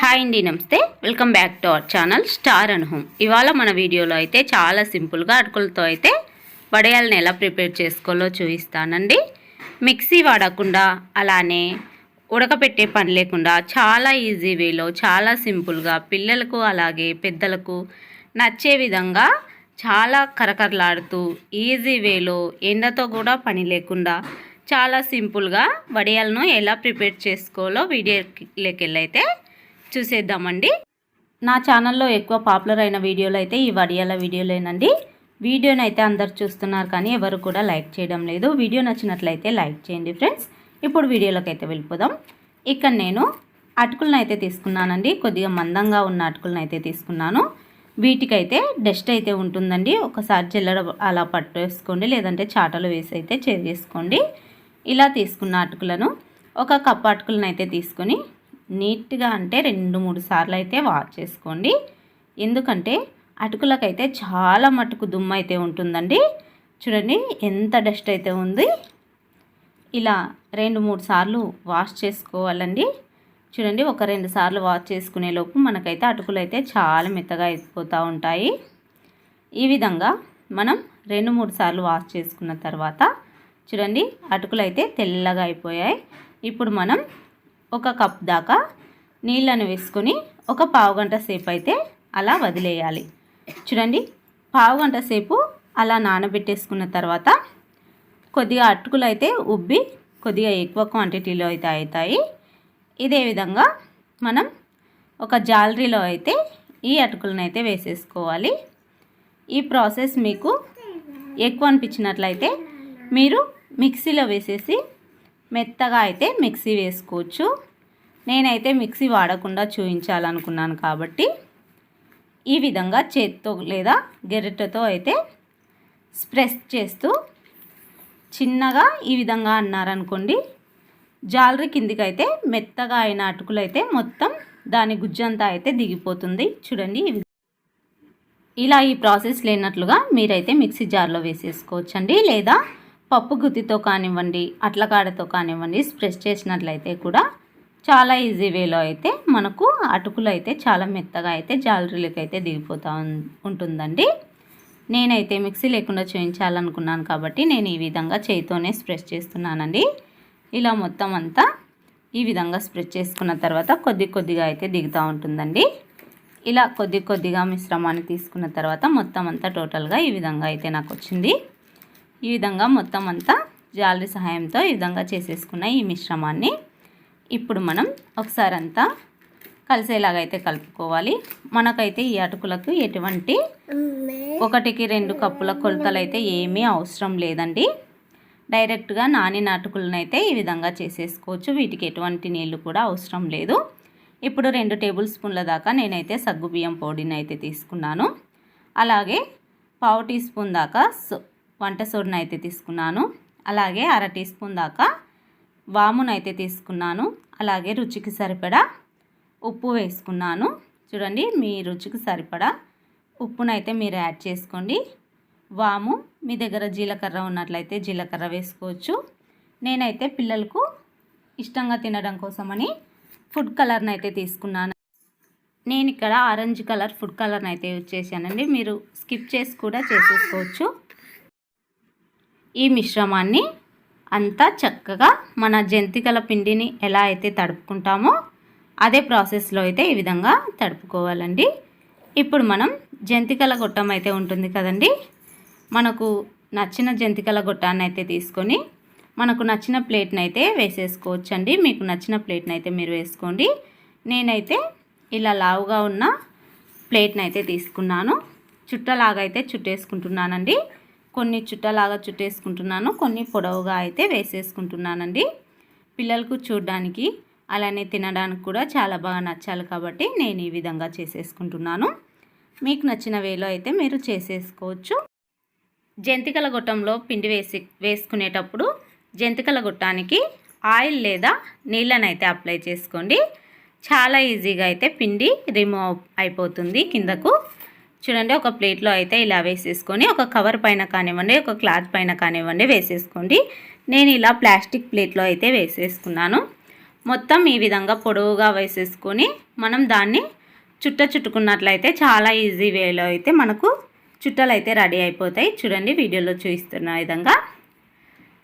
Hi అండి నమస్తే. Welcome back to our channel star and home ఇవాళ మన వీడియోలో అయితే చాలా సింపుల్గా అటుకులతో అయితే వడయాలను ఎలా ప్రిపేర్ చేసుకోవాలో చూపిస్తానండి. మిక్సీ వాడకుండా అలానే ఉడకపెట్టే పని లేకుండా చాలా ఈజీ వేలో చాలా సింపుల్గా పిల్లలకు అలాగే పెద్దలకు నచ్చే విధంగా చాలా కరకరలాడుతూ ఈజీ వేలో ఎండతో కూడా పని లేకుండా చాలా సింపుల్గా వడియాలను ఎలా ప్రిపేర్ చేసుకోవాలో వీడియోలోకి వెళ్ళైతే చూసేద్దామండి. నా ఛానల్లో ఎక్కువ పాపులర్ అయిన వీడియోలు అయితే ఈ వడియాల వీడియోలేనండి. వీడియోని అయితే అందరు చూస్తున్నారు కానీ ఎవరు కూడా లైక్ చేయడం లేదు. వీడియో నచ్చినట్లయితే లైక్ చేయండి ఫ్రెండ్స్. ఇప్పుడు వీడియోలోకి అయితే వెళ్ళిపోదాం. ఇక్కడ నేను అటుకులను అయితే తీసుకున్నానండి. కొద్దిగా మందంగా ఉన్న అటుకులను అయితే తీసుకున్నాను. వీటికైతే డస్ట్ అయితే ఉంటుందండి. ఒకసారి జల్లెడ అలా పట్టేసుకోండి. లేదంటే చాటలు వేసి అయితే చేసుకోండి ఇలా తీసుకున్న అటుకులను ఒక కప్ అటుకులను అయితే తీసుకొని నీట్గా అంటే రెండు మూడు సార్లు అయితే వాష్ చేసుకోండి. ఎందుకంటే అటుకులకైతే చాలా మటుకు దుమ్ము అయితే ఉంటుందండి. చూడండి ఎంత డస్ట్ అయితే ఉంది. ఇలా రెండు మూడు సార్లు వాష్ చేసుకోవాలండి. చూడండి ఒక రెండు సార్లు వాష్ చేసుకునే లోపు మనకైతే అటుకులు అయితే చాలా మెత్తగా అయిపోతూ ఉంటాయి. ఈ విధంగా మనం రెండు మూడు సార్లు వాష్ చేసుకున్న తర్వాత చూడండి అటుకులు అయితే తెల్లగా అయిపోయాయి. ఇప్పుడు మనం ఒక కప్ దాకా నీళ్ళను వేసుకొని ఒక పావు గంట సేపు అయితే అలా వదిలేయాలి. చూడండి పావు గంట సేపు అలా నానబెట్టేసుకున్న తర్వాత కొద్దిగా అటుకులు అయితే ఉబ్బి కొద్దిగా ఎక్కువ క్వాంటిటీలో అయితే అవుతాయి. ఇదే విధంగా మనం ఒక జాలరీలో అయితే ఈ అటుకులను అయితే వేసేసుకోవాలి. ఈ ప్రాసెస్ మీకు ఎక్కువ అనిపించినట్లయితే మీరు మిక్సీలో వేసేసి మెత్తగా అయితే మిక్సీ వేసుకోవచ్చు. నేనైతే మిక్సీ వాడకుండా చూపించాలనుకున్నాను కాబట్టి ఈ విధంగా చేత్తో లేదా గెరెటతో అయితే స్ప్రెస్ చేస్తూ చిన్నగా ఈ విధంగా అన్నారనుకోండి జాలరీ కిందికి అయితే మెత్తగా అయిన అటుకులు అయితే మొత్తం దాని గుజ్జంతా అయితే దిగిపోతుంది. చూడండి ఇలా ఈ ప్రాసెస్ లేనట్లుగా మీరైతే మిక్సీ జార్లో వేసేసుకోవచ్చండి. లేదా పప్పు గుత్తితో కానివ్వండి అట్లకాడతో కానివ్వండి స్ప్రెస్ చేసినట్లయితే కూడా చాలా ఈజీ వేలో అయితే మనకు అటుకులు అయితే చాలా మెత్తగా అయితే జాలరీలకు అయితే దిగిపోతూ ఉంటుందండి. నేనైతే మిక్సీ లేకుండా చేయించాలనుకున్నాను కాబట్టి నేను ఈ విధంగా చేయితోనే స్ప్రెస్ చేస్తున్నానండి. ఇలా మొత్తం అంతా ఈ విధంగా స్ప్రెడ్ చేసుకున్న తర్వాత కొద్ది కొద్దిగా అయితే దిగుతూ ఉంటుందండి. ఇలా కొద్ది కొద్దిగా మిశ్రమాన్ని తీసుకున్న తర్వాత మొత్తం అంతా టోటల్గా ఈ విధంగా అయితే నాకు వచ్చింది ఈ విధంగా మొత్తం అంతా జాలరీ సహాయంతో ఈ విధంగా చేసేసుకున్న ఈ మిశ్రమాన్ని ఇప్పుడు మనం ఒకసారి అంతా కలిసేలాగైతే కలుపుకోవాలి. మనకైతే ఈ అటుకులకు ఎటువంటి ఒకటికి రెండు కప్పుల కొలతలు అయితే ఏమీ అవసరం లేదండి. డైరెక్ట్గా నానిన అటుకులనైతే ఈ విధంగా చేసేసుకోవచ్చు. వీటికి ఎటువంటి నీళ్ళు కూడా అవసరం లేదు. ఇప్పుడు రెండు టేబుల్ స్పూన్ల దాకా నేనైతే సగ్గుబియ్యం పొడిని అయితే తీసుకున్నాను. అలాగే పావు టీ స్పూన్ దాకా వంట సోడను అయితే తీసుకున్నాను. అలాగే అర టీ స్పూన్ దాకా వామునైతే తీసుకున్నాను. అలాగే రుచికి సరిపడా ఉప్పు వేసుకున్నాను. చూడండి మీ రుచికి సరిపడా ఉప్పునైతే మీరు యాడ్ చేసుకోండి. వాము మీ దగ్గర జీలకర్ర ఉన్నట్లయితే జీలకర్ర వేసుకోవచ్చు. నేనైతే పిల్లలకు ఇష్టంగా తినడం కోసమని ఫుడ్ కలర్ని అయితే తీసుకున్నాను. నేను ఇక్కడ ఆరెంజ్ కలర్ ఫుడ్ కలర్ని అయితే యూజ్ చేశానండి. మీరు స్కిప్ చేసి కూడా చేసేసుకోవచ్చు. ఈ మిశ్రమాన్ని అంతా చక్కగా మన జంతికల పిండిని ఎలా అయితే తడుపుకుంటామో అదే ప్రాసెస్లో అయితే ఈ విధంగా తడుపుకోవాలండి. ఇప్పుడు మనం జంతికల గొట్టం అయితే ఉంటుంది కదండి. మనకు నచ్చిన జంతికల గొట్టాన్ని అయితే తీసుకొని మనకు నచ్చిన ప్లేట్ని అయితే వేసేసుకోవచ్చండి. మీకు నచ్చిన ప్లేట్ని అయితే మీరు వేసుకోండి. నేనైతే ఇలా లావుగా ఉన్న ప్లేట్ని అయితే తీసుకున్నాను. చుట్టలాగా అయితే చుట్టేసుకుంటున్నానండి. కొన్ని చుట్టలాగా చుట్టేసుకుంటున్నాను. కొన్ని పొడవుగా అయితే వేసేసుకుంటున్నానండి. పిల్లలకు చూడడానికి అలానే తినడానికి కూడా చాలా బాగా నచ్చాలి కాబట్టి నేను ఈ విధంగా చేసేసుకుంటున్నాను. మీకు నచ్చిన వేలో అయితే మీరు చేసేసుకోవచ్చు. జంతికల గొట్టంలో పిండి వేసి వేసుకునేటప్పుడు జంతికల గొట్టానికి ఆయిల్ లేదా నీళ్ళనైతే అప్లై చేసుకోండి. చాలా ఈజీగా అయితే పిండి రిమూవ్ అయిపోతుంది కిందకు. చూడండి ఒక ప్లేట్లో అయితే ఇలా వేసేసుకొని ఒక కవర్ పైన కానివ్వండి ఒక క్లాత్ పైన కానివ్వండి వేసేసుకోండి. నేను ఇలా ప్లాస్టిక్ ప్లేట్లో అయితే వేసేసుకున్నాను. మొత్తం ఈ విధంగా పొడవుగా వేసేసుకొని మనం దాన్ని చుట్ట చుట్టుకున్నట్లయితే చాలా ఈజీ వేలో అయితే మనకు చుట్టలు అయితే రెడీ అయిపోతాయి. చూడండి వీడియోలో చూపిస్తున్న విధంగా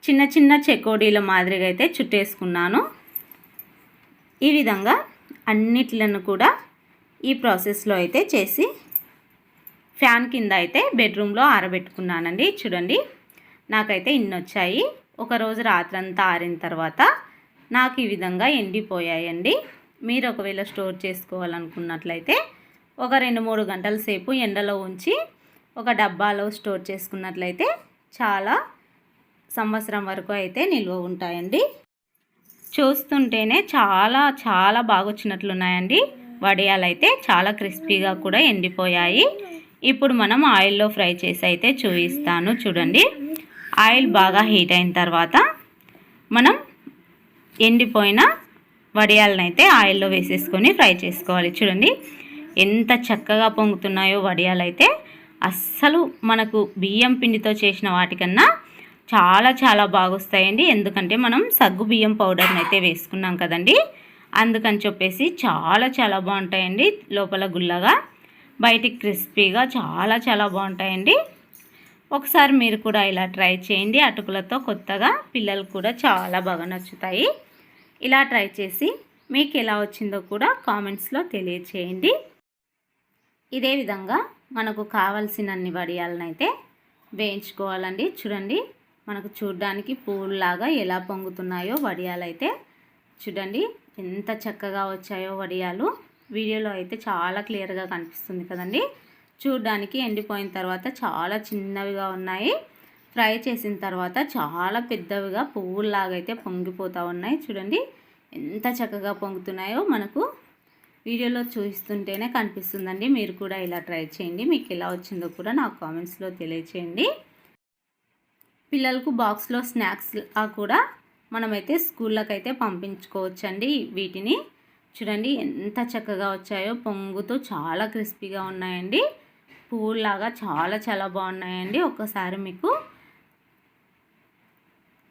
చిన్న చిన్న చెకోడీల మాదిరిగా అయితే చుట్టేసుకున్నాను. ఈ విధంగా అన్నిట్లను కూడా ఈ ప్రాసెస్లో అయితే చేసి ఫ్యాన్ కింద అయితే బెడ్రూమ్లో ఆరబెట్టుకున్నానండి. చూడండి నాకైతే ఇన్ని వచ్చాయి ఒకరోజు రాత్రంతా ఆరిన తర్వాత నాకు ఈ విధంగా ఎండిపోయాయండి. మీరు ఒకవేళ స్టోర్ చేసుకోవాలనుకున్నట్లయితే ఒక రెండు మూడు గంటల సేపు ఎండలో ఉంచి ఒక డబ్బాలో స్టోర్ చేసుకున్నట్లయితే చాలా సంవత్సరం వరకు అయితే నిల్వ ఉంటాయండి. చూస్తుంటేనే చాలా చాలా బాగా వచ్చినట్లున్నాయండి వడియాలు అయితే చాలా క్రిస్పీగా కూడా ఎండిపోయాయి. ఇప్పుడు మనం ఆయిల్లో ఫ్రై చేసి అయితే చూపిస్తాను చూడండి. ఆయిల్ బాగా హీట్ అయిన తర్వాత మనం ఎండిపోయిన వడియాలనైతే ఆయిల్లో వేసేసుకొని ఫ్రై చేసుకోవాలి. చూడండి ఎంత చక్కగా పొంగుతున్నాయో వడియాలైతే అస్సలు మనకు బియ్యం పిండితో చేసిన వాటికన్నా చాలా చాలా బాగొస్తాయండి. ఎందుకంటే మనం సగ్గు బియ్యం పౌడర్ని అయితే వేసుకున్నాం కదండి. అందుకని చెప్పేసి చాలా చాలా బాగుంటాయండి. లోపల గుల్లగా బయటికి క్రిస్పీగా చాలా చాలా బాగుంటాయండి. ఒకసారి మీరు కూడా ఇలా ట్రై చేయండి. అటుకులతో కొత్తగా పిల్లలు కూడా చాలా బాగా నచ్చుతాయి. ఇలా ట్రై చేసి మీకు ఎలా వచ్చిందో కూడా కామెంట్స్లో తెలియచేయండి. ఇదే విధంగా మనకు కావలసినన్ని వడియాలనైతే వేయించుకోవాలండి. చూడండి మనకు చూడడానికి పూల్లాగా ఎలా పొంగుతున్నాయో వడియాలైతే. చూడండి ఎంత చక్కగా వచ్చాయో వడియాలు. వీడియోలో అయితే చాలా క్లియర్గా కనిపిస్తుంది కదండి. చూడడానికి ఎండిపోయిన తర్వాత చాలా చిన్నవిగా ఉన్నాయి. ఫ్రై చేసిన తర్వాత చాలా పెద్దవిగా పువ్వుల్లాగా అయితే పొంగిపోతూ ఉన్నాయి. చూడండి ఎంత చక్కగా పొంగుతున్నాయో మనకు వీడియోలో చూపిస్తుంటేనే కనిపిస్తుందండి. మీరు కూడా ఇలా ట్రై చేయండి. మీకు ఎలా వచ్చిందో కూడా నాకు కామెంట్స్లో తెలియచేయండి. పిల్లలకు బాక్స్లో స్నాక్స్ కూడా మనమైతే స్కూళ్ళకైతే అయితే పంపించుకోవచ్చండి వీటిని. చూడండి ఎంత చక్కగా వచ్చాయో. పొంగుతో చాలా క్రిస్పీగా ఉన్నాయండి. పువ్వులాగా చాలా చాలా బాగున్నాయండి. ఒక్కసారి మీకు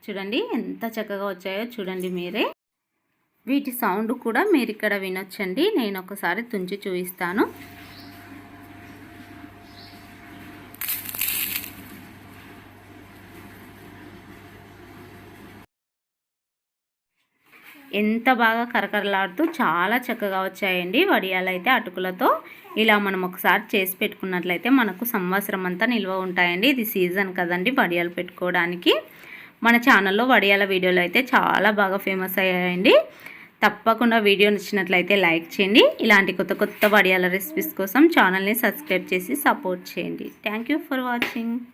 చూడండి ఎంత చక్కగా వచ్చాయో చూడండి మీరే. వీటి సౌండ్ కూడా మీరు ఇక్కడ వినొచ్చండి. నేను ఒకసారి తుంచి చూపిస్తాను. ఎంత బాగా కరకరలాడుతూ చాలా చక్కగా వచ్చాయండి. వడియాలు అయితే అటుకులతో ఇలా మనం ఒకసారి చేసి పెట్టుకున్నట్లయితే మనకు సంవత్సరం అంతా నిల్వ ఉంటాయండి. ఇది సీజన్ కదండి వడియాలు పెట్టుకోవడానికి. మన ఛానల్లో వడియాల వీడియోలు అయితే చాలా బాగా ఫేమస్ అయ్యాయండి. తప్పకుండా వీడియో నచ్చినట్లయితే లైక్ చేయండి. ఇలాంటి కొత్త కొత్త వడియాల రెసిపీస్ కోసం ఛానల్ని సబ్స్క్రైబ్ చేసి సపోర్ట్ చేయండి. Thank for watching.